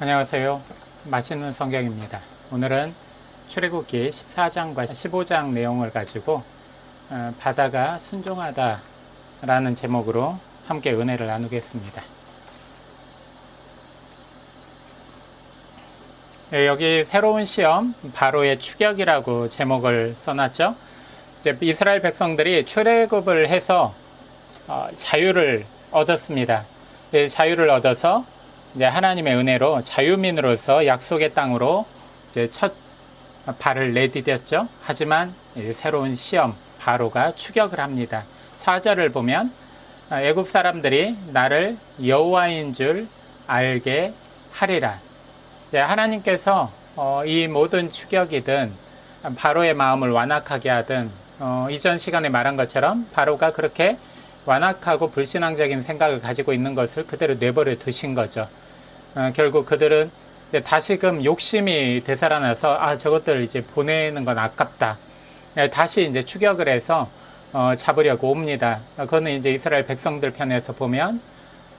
안녕하세요. 맛있는 성경입니다. 오늘은 출애굽기 14장과 15장 내용을 가지고 어, 바다가 순종하다라는 제목으로 함께 은혜를 나누겠습니다. 예, 여기 새로운 시험 바로의 추격이라고 제목을 써놨죠. 이제 이스라엘 백성들이 출애굽을 해서 어, 자유를 얻었습니다. 예, 자유를 얻어서 이제 하나님의 은혜로 자유민으로서 약속의 땅으로 이제 첫 발을 내디뎠죠. 하지만 이 새로운 시험 바로가 추격을 합니다. 4절을 보면 아, 애굽 사람들이 나를 여호와인 줄 알게 하리라. 이제 하나님께서 어, 이 모든 추격이든 바로의 마음을 완악하게 하든 어, 이전 시간에 말한 것처럼 바로가 그렇게 완악하고 불신앙적인 생각을 가지고 있는 것을 그대로 내버려 두신 거죠. 어, 결국 그들은 다시금 욕심이 되살아나서 아 저것들 이제 보내는 건 아깝다. 네, 다시 이제 추격을 해서 어, 잡으려고 옵니다. 어, 그거는 이제 이스라엘 백성들 편에서 보면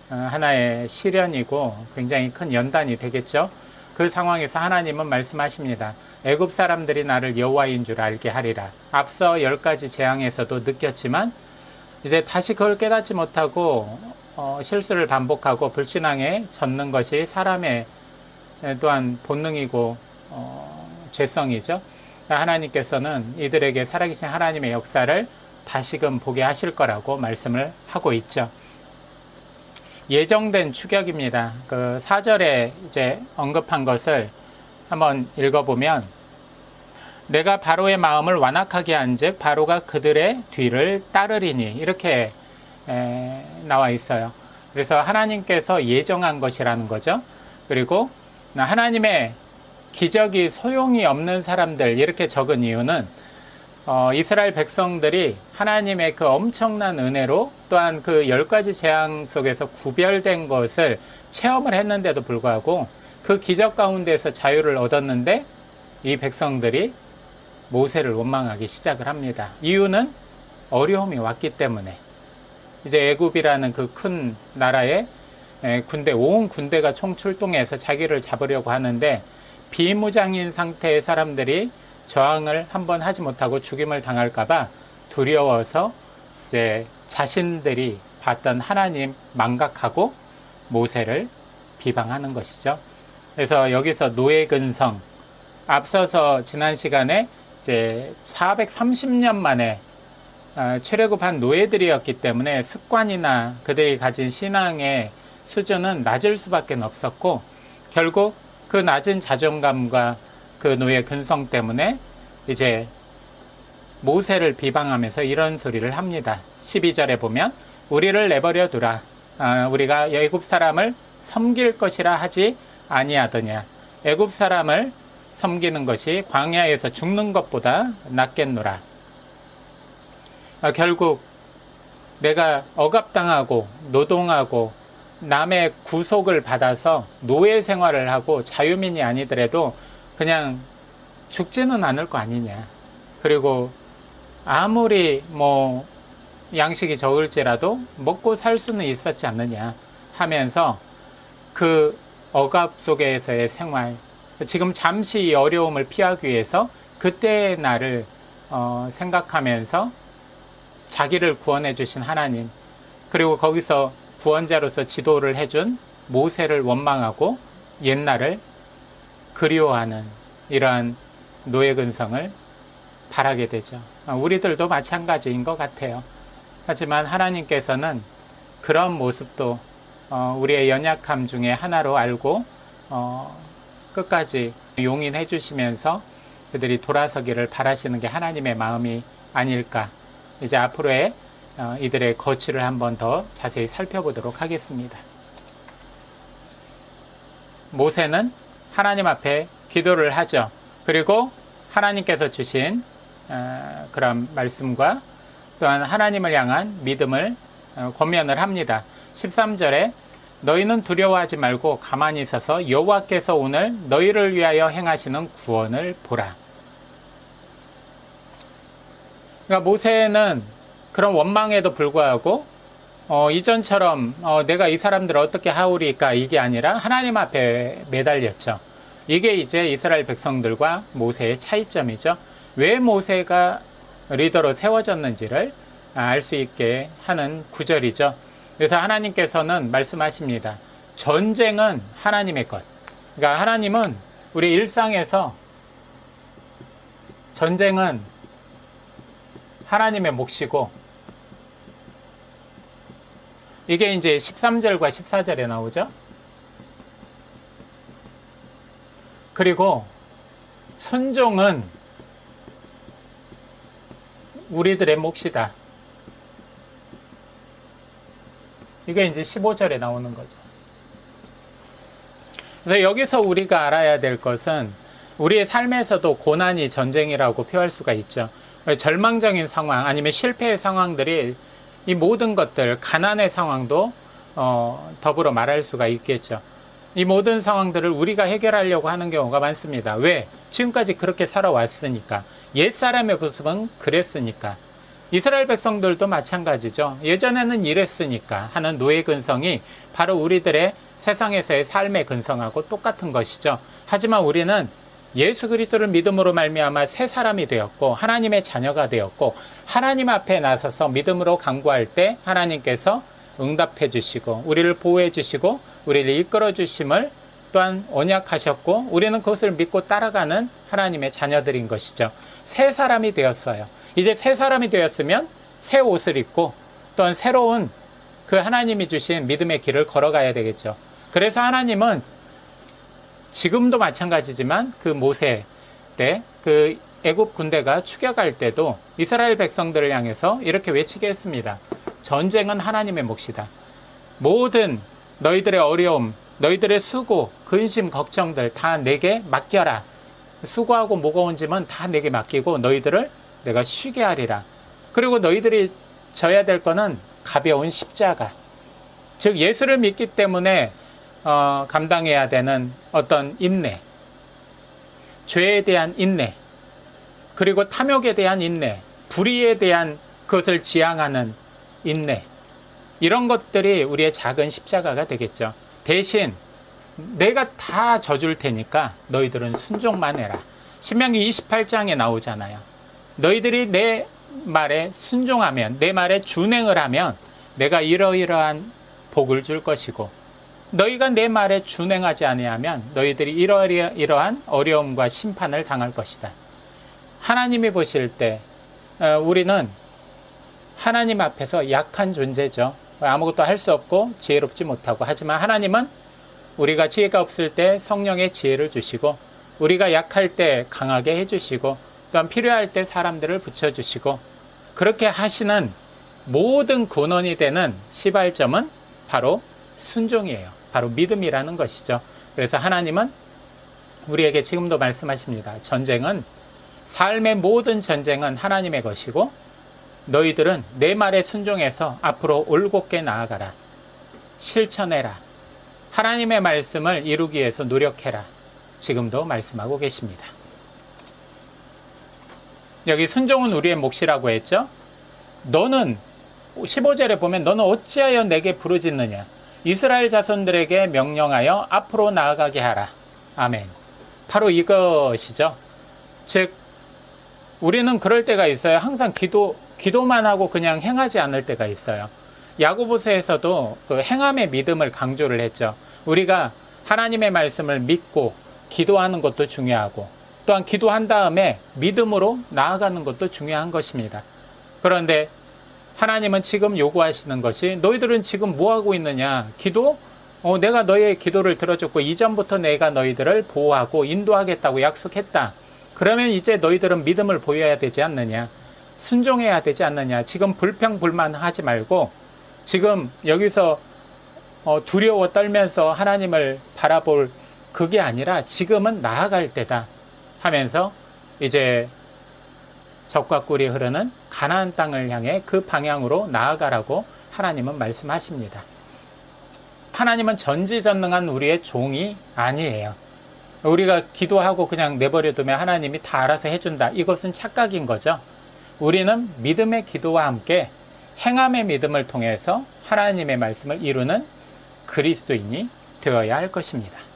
어, 하나의 시련이고 굉장히 큰 연단이 되겠죠. 그 상황에서 하나님은 말씀하십니다. 애굽 사람들이 나를 여호와인 줄 알게 하리라. 앞서 열 가지 재앙에서도 느꼈지만 이제 다시 그걸 깨닫지 못하고 어, 실수를 반복하고 불신앙에 젖는 것이 사람의 또한 본능이고 어, 죄성이죠. 하나님께서는 이들에게 살아계신 하나님의 역사를 다시금 보게 하실 거라고 말씀을 하고 있죠. 예정된 추격입니다. 그 4절에 이제 언급한 것을 한번 읽어보면 내가 바로의 마음을 완악하게 한즉 바로가 그들의 뒤를 따르리니 이렇게 에, 나와 있어요. 그래서 하나님께서 예정한 것이라는 거죠. 그리고 하나님의 기적이 소용이 없는 사람들 이렇게 적은 이유는 어, 이스라엘 백성들이 하나님의 그 엄청난 은혜로 또한 그 열 가지 재앙 속에서 구별된 것을 체험을 했는데도 불구하고 그 기적 가운데서 자유를 얻었는데 이 백성들이 모세를 원망하기 시작을 합니다. 이유는 어려움이 왔기 때문에 이제 애굽이라는 그 큰 나라에 군대 온 군대가 총출동해서 자기를 잡으려고 하는데 비무장인 상태의 사람들이 저항을 한번 하지 못하고 죽임을 당할까봐 두려워서 이제 자신들이 봤던 하나님 망각하고 모세를 비방하는 것이죠. 그래서 여기서 노예 근성 앞서서 지난 시간에 이제 430년 만에 어, 출애굽한 노예들이었기 때문에 습관이나 그들이 가진 신앙의 수준은 낮을 수밖에 없었고 결국 그 낮은 자존감과 그 노예 근성 때문에 이제 모세를 비방하면서 이런 소리를 합니다. 12절에 보면 우리를 내버려 두라. 아, 우리가 애굽 사람을 섬길 것이라 하지 아니하더냐. 애굽 사람을 섬기는 것이 광야에서 죽는 것보다 낫겠노라. 아, 결국 내가 억압당하고 노동하고 남의 구속을 받아서 노예 생활을 하고 자유민이 아니더라도 그냥 죽지는 않을 거 아니냐. 그리고 아무리 뭐 양식이 적을지라도 먹고 살 수는 있었지 않느냐 하면서 그 억압 속에서의 생활, 지금 잠시 이 어려움을 피하기 위해서 그때의 나를 어, 생각하면서 자기를 구원해 주신 하나님, 그리고 거기서 구원자로서 지도를 해준 모세를 원망하고 옛날을 그리워하는 이러한 노예 근성을 바라게 되죠. 어, 우리들도 마찬가지인 것 같아요. 하지만 하나님께서는 그런 모습도 어, 우리의 연약함 중에 하나로 알고 어, 끝까지 용인해 주시면서 그들이 돌아서기를 바라시는 게 하나님의 마음이 아닐까. 이제 앞으로의 이들의 거취를 한번 더 자세히 살펴보도록 하겠습니다. 모세는 하나님 앞에 기도를 하죠. 그리고 하나님께서 주신 그런 말씀과 또한 하나님을 향한 믿음을 어, 권면을 합니다. 13절에 너희는 두려워하지 말고 가만히 있어서 여호와께서 오늘 너희를 위하여 행하시는 구원을 보라. 그러니까 모세는 그런 원망에도 불구하고 어, 이전처럼 어, 내가 이 사람들을 어떻게 하오리까 이게 아니라 하나님 앞에 매달렸죠. 이게 이제 이스라엘 백성들과 모세의 차이점이죠. 왜 모세가 리더로 세워졌는지를 알 수 있게 하는 구절이죠. 그래서 하나님께서는 말씀하십니다. 전쟁은 하나님의 것. 그러니까 하나님은 우리 일상에서 전쟁은 하나님의 몫이고 이게 이제 13절과 14절에 나오죠. 그리고 순종은 우리들의 몫이다. 이게 이제 15절에 나오는 거죠. 그래서 여기서 우리가 알아야 될 것은 우리의 삶에서도 고난이 전쟁이라고 표할 수가 있죠. 절망적인 상황 아니면 실패의 상황들이 이 모든 것들 가난의 상황도 어, 더불어 말할 수가 있겠죠. 이 모든 상황들을 우리가 해결하려고 하는 경우가 많습니다. 왜? 지금까지 그렇게 살아왔으니까. 옛사람의 모습은 그랬으니까. 이스라엘 백성들도 마찬가지죠. 예전에는 이랬으니까 하는 노예 근성이 바로 우리들의 세상에서의 삶의 근성하고 똑같은 것이죠. 하지만 우리는 예수 그리스도를 믿음으로 말미암아 새 사람이 되었고 하나님의 자녀가 되었고 하나님 앞에 나서서 믿음으로 간구할 때 하나님께서 응답해 주시고 우리를 보호해 주시고 우리를 이끌어 주심을 또한 언약하셨고 우리는 그것을 믿고 따라가는 하나님의 자녀들인 것이죠. 새 사람이 되었어요. 이제 새 사람이 되었으면 새 옷을 입고 또한 새로운 그 하나님이 주신 믿음의 길을 걸어가야 되겠죠. 그래서 하나님은 지금도 마찬가지지만 그 모세 때 그 애굽 군대가 추격할 때도 이스라엘 백성들을 향해서 이렇게 외치게 했습니다. 전쟁은 하나님의 몫이다. 모든 너희들의 어려움, 너희들의 수고, 근심, 걱정들 다 내게 맡겨라. 수고하고 무거운 짐은 다 내게 맡기고 너희들을 내가 쉬게 하리라. 그리고 너희들이 져야 될 거는 가벼운 십자가. 즉 예수를 믿기 때문에 어, 감당해야 되는 어떤 인내, 죄에 대한 인내, 그리고 탐욕에 대한 인내, 불의에 대한 그것을 지향하는 인내, 이런 것들이 우리의 작은 십자가가 되겠죠. 대신 내가 다 져줄 테니까 너희들은 순종만 해라. 신명기 28장에 나오잖아요. 너희들이 내 말에 순종하면, 내 말에 준행을 하면 내가 이러이러한 복을 줄 것이고, 너희가 내 말에 준행하지 아니하면 너희들이 이러이러한 어려움과 심판을 당할 것이다. 하나님이 보실 때 어, 우리는 하나님 앞에서 약한 존재죠. 아무것도 할 수 없고 지혜롭지 못하고 하지만 하나님은 우리가 지혜가 없을 때 성령의 지혜를 주시고 우리가 약할 때 강하게 해주시고 또한 필요할 때 사람들을 붙여주시고 그렇게 하시는 모든 근원이 되는 시발점은 바로 순종이에요. 바로 믿음이라는 것이죠. 그래서 하나님은 우리에게 지금도 말씀하십니다. 전쟁은 삶의 모든 전쟁은 하나님의 것이고 너희들은 내 말에 순종해서 앞으로 올곧게 나아가라. 실천해라. 하나님의 말씀을 이루기 위해서 노력해라. 지금도 말씀하고 계십니다. 여기 순종은 우리의 몫이라고 했죠? 너는 15절에 보면 너는 어찌하여 내게 부르짖느냐? 이스라엘 자손들에게 명령하여 앞으로 나아가게 하라. 아멘. 바로 이것이죠. 즉, 우리는 그럴 때가 있어요. 항상 기도, 기도만 하고 그냥 행하지 않을 때가 있어요. 야고보서에서도 그 행함의 믿음을 강조를 했죠. 우리가 하나님의 말씀을 믿고 기도하는 것도 중요하고 또한 기도한 다음에 믿음으로 나아가는 것도 중요한 것입니다. 그런데 하나님은 지금 요구하시는 것이 너희들은 지금 뭐 하고 있느냐? 기도? 어, 내가 너희의 기도를 들어줬고 이전부터 내가 너희들을 보호하고 인도하겠다고 약속했다. 그러면 이제 너희들은 믿음을 보여야 되지 않느냐? 순종해야 되지 않느냐? 지금 불평불만하지 말고 지금 여기서 어, 두려워 떨면서 하나님을 바라볼 그게 아니라 지금은 나아갈 때다 하면서 이제 적과 꿀이 흐르는 가나안 땅을 향해 그 방향으로 나아가라고 하나님은 말씀하십니다. 하나님은 전지전능한 우리의 종이 아니에요. 우리가 기도하고 그냥 내버려 두면 하나님이 다 알아서 해준다. 이것은 착각인 거죠. 우리는 믿음의 기도와 함께 행함의 믿음을 통해서 하나님의 말씀을 이루는 그리스도인이 되어야 할 것입니다.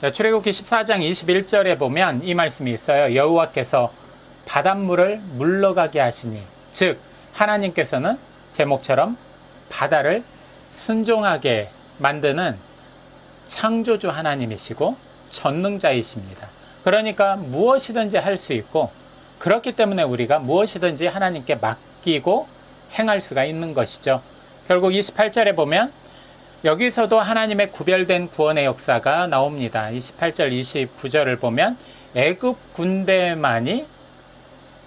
자, 출애굽기 14장 21절에 보면 이 말씀이 있어요. 여호와께서 바닷물을 물러가게 하시니 즉 하나님께서는 제목처럼 바다를 순종하게 만드는 창조주 하나님이시고 전능자이십니다. 그러니까 무엇이든지 할 수 있고 그렇기 때문에 우리가 무엇이든지 하나님께 맡기고 행할 수가 있는 것이죠. 결국 28절에 보면 여기서도 하나님의 구별된 구원의 역사가 나옵니다. 28절, 29절을 보면 애굽 군대만이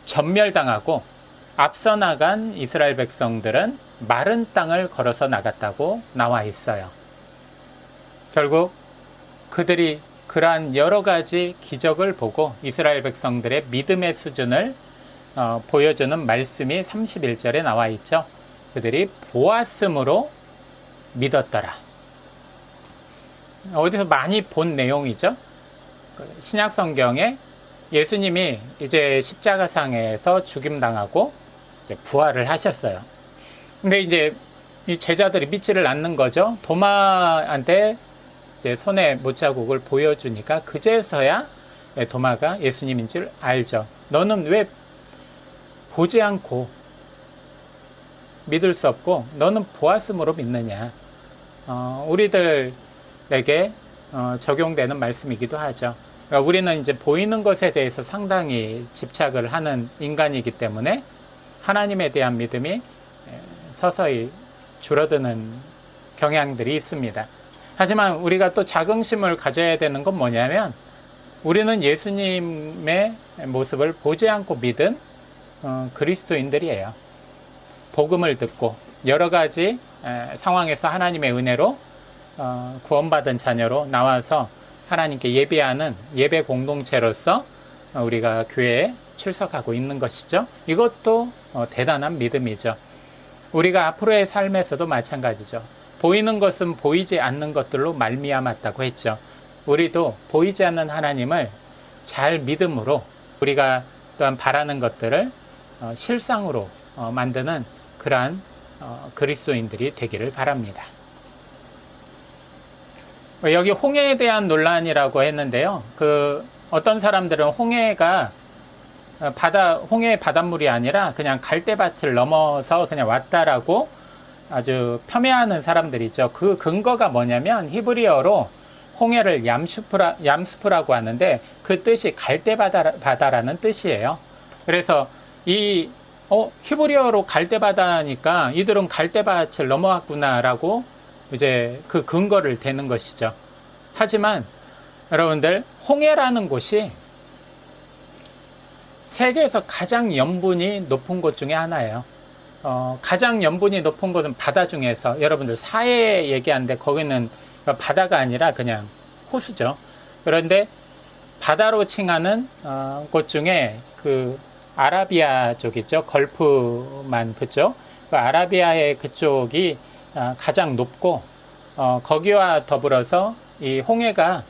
전멸당하고 앞서 나간 이스라엘 백성들은 마른 땅을 걸어서 나갔다고 나와 있어요. 결국 그들이 그러한 여러 가지 기적을 보고 이스라엘 백성들의 믿음의 수준을 어, 보여주는 말씀이 31절에 나와 있죠. 그들이 보았으므로 믿었더라. 어디서 많이 본 내용이죠. 그 신약 성경에 예수님이 이제 십자가상에서 죽임당하고 부활을 하셨어요. 근데 이제 이 제자들이 믿지를 않는 거죠. 도마한테 이제 손에 못자국을 보여주니까 그제서야 도마가 예수님인 줄 알죠. 너는 왜 보지 않고 믿을 수 없고 너는 보았으므로 믿느냐. 어, 우리들에게 어, 적용되는 말씀이기도 하죠. 그러니까 우리는 이제 보이는 것에 대해서 상당히 집착을 하는 인간이기 때문에 하나님에 대한 믿음이 서서히 줄어드는 경향들이 있습니다. 하지만 우리가 또 자긍심을 가져야 되는 건 뭐냐면 우리는 예수님의 모습을 보지 않고 믿은 어, 그리스도인들이에요. 복음을 듣고 여러 가지 상황에서 하나님의 은혜로 어, 구원받은 자녀로 나와서 하나님께 예배하는 예배 공동체로서 우리가 교회에 출석하고 있는 것이죠. 이것도 어, 대단한 믿음이죠. 우리가 앞으로의 삶에서도 마찬가지죠. 보이는 것은 보이지 않는 것들로 말미암았다고 했죠. 우리도 보이지 않는 하나님을 잘 믿음으로 우리가 또한 바라는 것들을 어, 실상으로 만드는 그러한 어, 그리스도인들이 되기를 바랍니다. 여기 홍해에 대한 논란이라고 했는데요. 그 어떤 사람들은 홍해가 바다 홍해의 바닷물이 아니라 그냥 갈대밭을 넘어서 그냥 왔다라고 아주 폄훼하는 사람들이 있죠. 그 근거가 뭐냐면 히브리어로 홍해를 얌슈프라, 얌스프라고 하는데 그 뜻이 갈대바다라는 뜻이에요. 그래서 이 어, 히브리어로 갈대바다니까 이들은 갈대밭을 넘어왔구나라고 이제 그 근거를 대는 것이죠. 하지만 여러분들 홍해라는 곳이 세계에서 가장 염분이 높은 곳 중에 하나예요. 어, 가장 염분이 높은 곳은 바다 중에서 여러분들 사해 얘기하는데 거기는 바다가 아니라 그냥 호수죠. 그런데 바다로 칭하는 어, 곳 중에 그 아라비아 쪽 있죠. 걸프만 그쪽. 그 아라비아의 그쪽이 아, 가장 높고 어, 거기와 더불어서 이 홍해가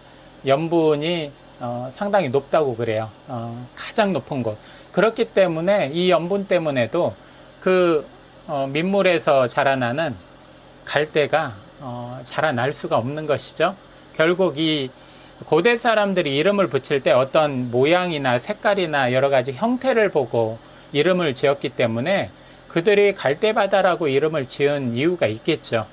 염분이 어, 상당히 높다고 그래요. 어, 가장 높은 곳. 그렇기 때문에 이 염분 때문에도 그 어, 민물에서 자라나는 갈대가 어, 자라날 수가 없는 것이죠. 결국 이 고대 사람들이 이름을 붙일 때 어떤 모양이나 색깔이나 여러 가지 형태를 보고 이름을 지었기 때문에 그들이 갈대바다라고 이름을 지은 이유가 있겠죠.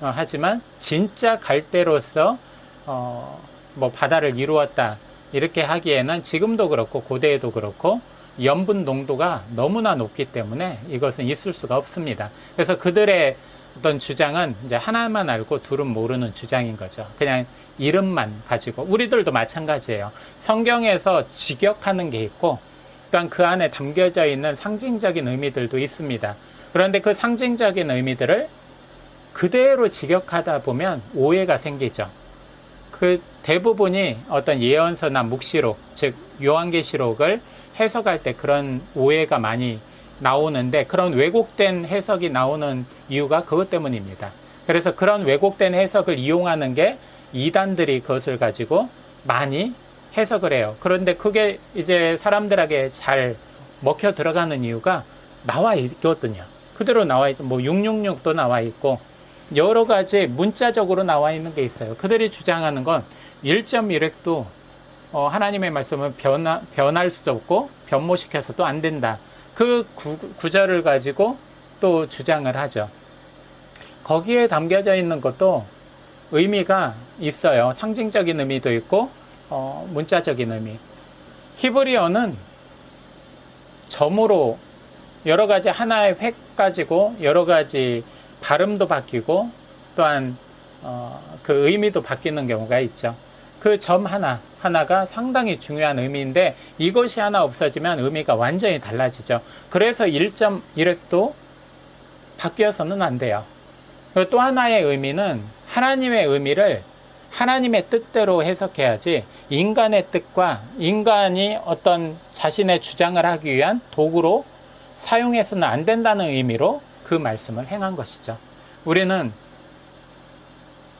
어, 하지만 진짜 갈대로서 어, 뭐 바다를 이루었다 이렇게 하기에는 지금도 그렇고 고대에도 그렇고 염분 농도가 너무나 높기 때문에 이것은 있을 수가 없습니다. 그래서 그들의 어떤 주장은 이제 하나만 알고 둘은 모르는 주장인 거죠. 그냥 이름만 가지고 우리들도 마찬가지예요. 성경에서 직역하는 게 있고 또한 그 안에 담겨져 있는 상징적인 의미들도 있습니다. 그런데 그 상징적인 의미들을 그대로 직역하다 보면 오해가 생기죠. 그 대부분이 어떤 예언서나 묵시록, 즉 요한계시록을 해석할 때 그런 오해가 많이 나오는데 그런 왜곡된 해석이 나오는 이유가 그것 때문입니다. 그래서 그런 왜곡된 해석을 이용하는 게 이단들이 그것을 가지고 많이 해석을 해요. 그런데 그게 이제 사람들에게 잘 먹혀 들어가는 이유가 나와 있거든요. 그대로 나와 있죠. 뭐 666도 나와 있고 여러 가지 문자적으로 나와 있는 게 있어요. 그들이 주장하는 건 1.1획도 어, 하나님의 말씀은 변화, 변할 수도 없고 변모시켜서도 안 된다. 그 구, 구절을 가지고 또 주장을 하죠. 거기에 담겨져 있는 것도 의미가 있어요. 상징적인 의미도 있고 어, 문자적인 의미. 히브리어는 점으로 여러 가지 하나의 획 가지고 여러 가지 발음도 바뀌고 또한 어, 그 의미도 바뀌는 경우가 있죠. 그 점 하나 하나가 상당히 중요한 의미인데 이것이 하나 없어지면 의미가 완전히 달라지죠. 그래서 1.1획도 바뀌어서는 안 돼요. 또 하나의 의미는 하나님의 의미를 하나님의 뜻대로 해석해야지 인간의 뜻과 인간이 어떤 자신의 주장을 하기 위한 도구로 사용해서는 안 된다는 의미로 그 말씀을 행한 것이죠. 우리는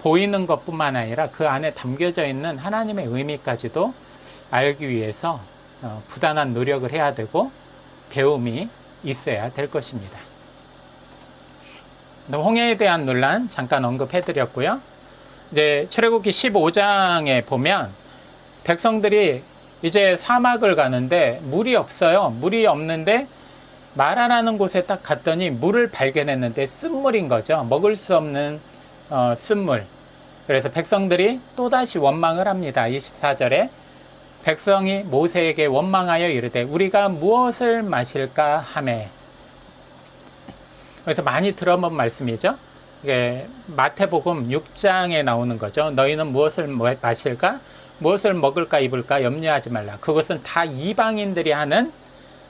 보이는 것뿐만 아니라 그 안에 담겨져 있는 하나님의 의미까지도 알기 위해서 어, 부단한 노력을 해야 되고 배움이 있어야 될 것입니다. 홍해에 대한 논란 잠깐 언급해 드렸고요. 이제 출애굽기 15장에 보면 백성들이 이제 사막을 가는데 물이 없어요. 물이 없는데 마라라는 곳에 딱 갔더니 물을 발견했는데 쓴물인 거죠. 먹을 수 없는 어, 쓴물. 그래서 백성들이 또다시 원망을 합니다. 24절에 백성이 모세에게 원망하여 이르되 우리가 무엇을 마실까 하매 그래서 많이 들어본 말씀이죠. 이게 마태복음 6장에 나오는 거죠. 너희는 무엇을 뭐, 마실까? 무엇을 먹을까 입을까 염려하지 말라. 그것은 다 이방인들이 하는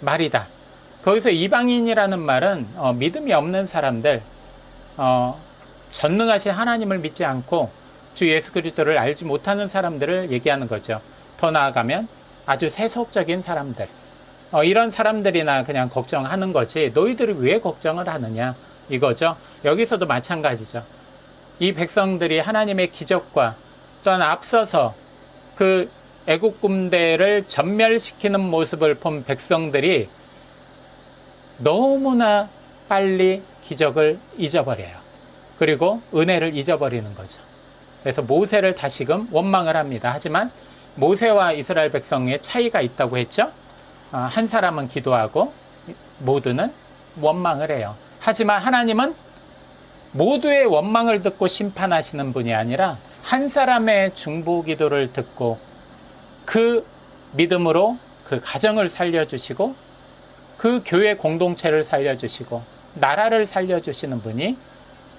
말이다. 거기서 이방인이라는 말은 어, 믿음이 없는 사람들, 어, 전능하신 하나님을 믿지 않고 주 예수 그리스도를 알지 못하는 사람들을 얘기하는 거죠. 더 나아가면 아주 세속적인 사람들, 어, 이런 사람들이나 그냥 걱정하는 거지 너희들이 왜 걱정을 하느냐 이거죠. 여기서도 마찬가지죠. 이 백성들이 하나님의 기적과 또한 앞서서 그 애국 군대를 전멸시키는 모습을 본 백성들이 너무나 빨리 기적을 잊어버려요. 그리고 은혜를 잊어버리는 거죠. 그래서 모세를 다시금 원망을 합니다. 하지만 모세와 이스라엘 백성의 차이가 있다고 했죠. 아, 한 사람은 기도하고 모두는 원망을 해요. 하지만 하나님은 모두의 원망을 듣고 심판하시는 분이 아니라 한 사람의 중보 기도를 듣고 그 믿음으로 그 가정을 살려주시고 그 교회 공동체를 살려주시고 나라를 살려주시는 분이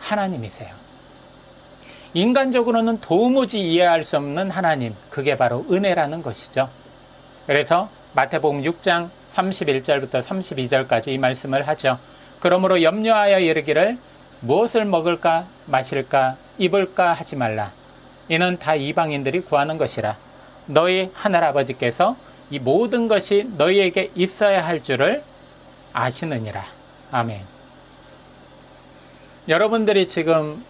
하나님이세요. 인간적으로는 도무지 이해할 수 없는 하나님, 그게 바로 은혜라는 것이죠. 그래서 마태복음 6장 31절부터 32절까지 이 말씀을 하죠. 그러므로 염려하여 이르기를 무엇을 먹을까 마실까 입을까 하지 말라. 이는 다 이방인들이 구하는 것이라. 너희 하늘아버지께서 이 모든 것이 너희에게 있어야 할 줄을 아시느니라. 아멘. 여러분들이 지금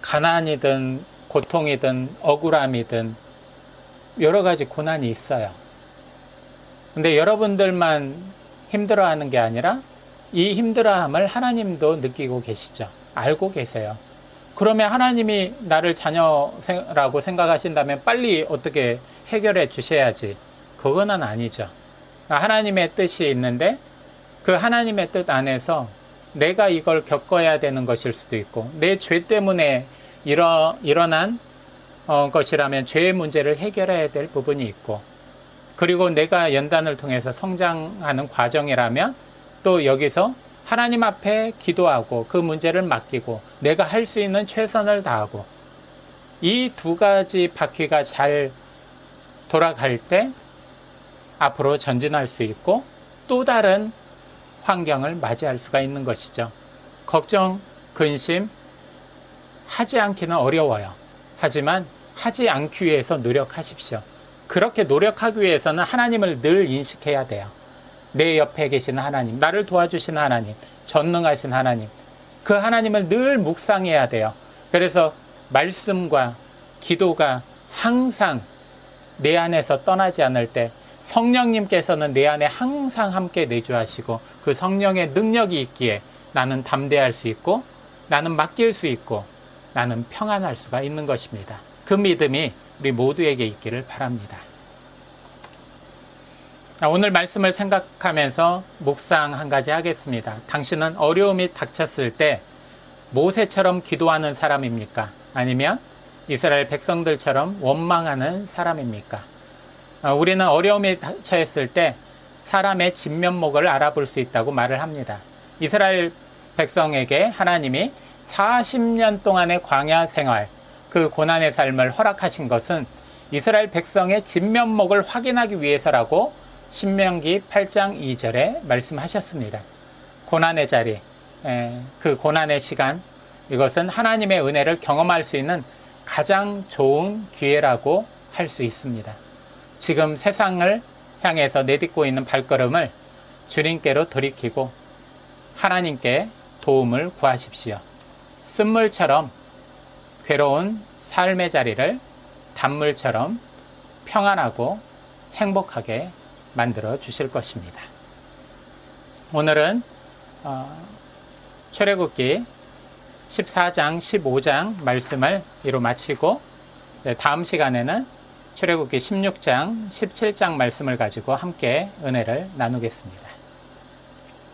가난이든 고통이든 억울함이든 여러 가지 고난이 있어요. 근데 여러분들만 힘들어하는 게 아니라 이 힘들어함을 하나님도 느끼고 계시죠. 알고 계세요. 그러면 하나님이 나를 자녀라고 생각하신다면 빨리 어떻게 해결해 주셔야지. 그거는 아니죠. 하나님의 뜻이 있는데 그 하나님의 뜻 안에서 내가 이걸 겪어야 되는 것일 수도 있고 내 죄 때문에 일어, 일어난 어, 것이라면 죄의 문제를 해결해야 될 부분이 있고 그리고 내가 연단을 통해서 성장하는 과정이라면 또 여기서 하나님 앞에 기도하고 그 문제를 맡기고 내가 할 수 있는 최선을 다하고 이 두 가지 바퀴가 잘 돌아갈 때 앞으로 전진할 수 있고 또 다른 환경을 맞이할 수가 있는 것이죠. 걱정, 근심, 하지 않기는 어려워요. 하지만 하지 않기 위해서 노력하십시오. 그렇게 노력하기 위해서는 하나님을 늘 인식해야 돼요. 내 옆에 계시는 하나님, 나를 도와주시는 하나님, 전능하신 하나님, 그 하나님을 늘 묵상해야 돼요. 그래서 말씀과 기도가 항상 내 안에서 떠나지 않을 때 성령님께서는 내 안에 항상 함께 내주하시고 그 성령의 능력이 있기에 나는 담대할 수 있고 나는 맡길 수 있고 나는 평안할 수가 있는 것입니다. 그 믿음이 우리 모두에게 있기를 바랍니다. 자, 오늘 말씀을 생각하면서 묵상 한 가지 하겠습니다. 당신은 어려움이 닥쳤을 때 모세처럼 기도하는 사람입니까? 아니면 이스라엘 백성들처럼 원망하는 사람입니까? 어, 우리는 어려움에 처했을 때 사람의 진면목을 알아볼 수 있다고 말을 합니다. 이스라엘 백성에게 하나님이 40년 동안의 광야 생활, 그 고난의 삶을 허락하신 것은 이스라엘 백성의 진면목을 확인하기 위해서라고 신명기 8장 2절에 말씀하셨습니다. 고난의 자리, 에, 그 고난의 시간, 이것은 하나님의 은혜를 경험할 수 있는 가장 좋은 기회라고 할 수 있습니다. 지금 세상을 향해서 내딛고 있는 발걸음을 주님께로 돌이키고 하나님께 도움을 구하십시오. 쓴물처럼 괴로운 삶의 자리를 단물처럼 평안하고 행복하게 만들어 주실 것입니다. 오늘은 어, 출애굽기 14장, 15장 말씀을 이로 마치고 네, 다음 시간에는 출애굽기 16장, 17장 말씀을 가지고 함께 은혜를 나누겠습니다.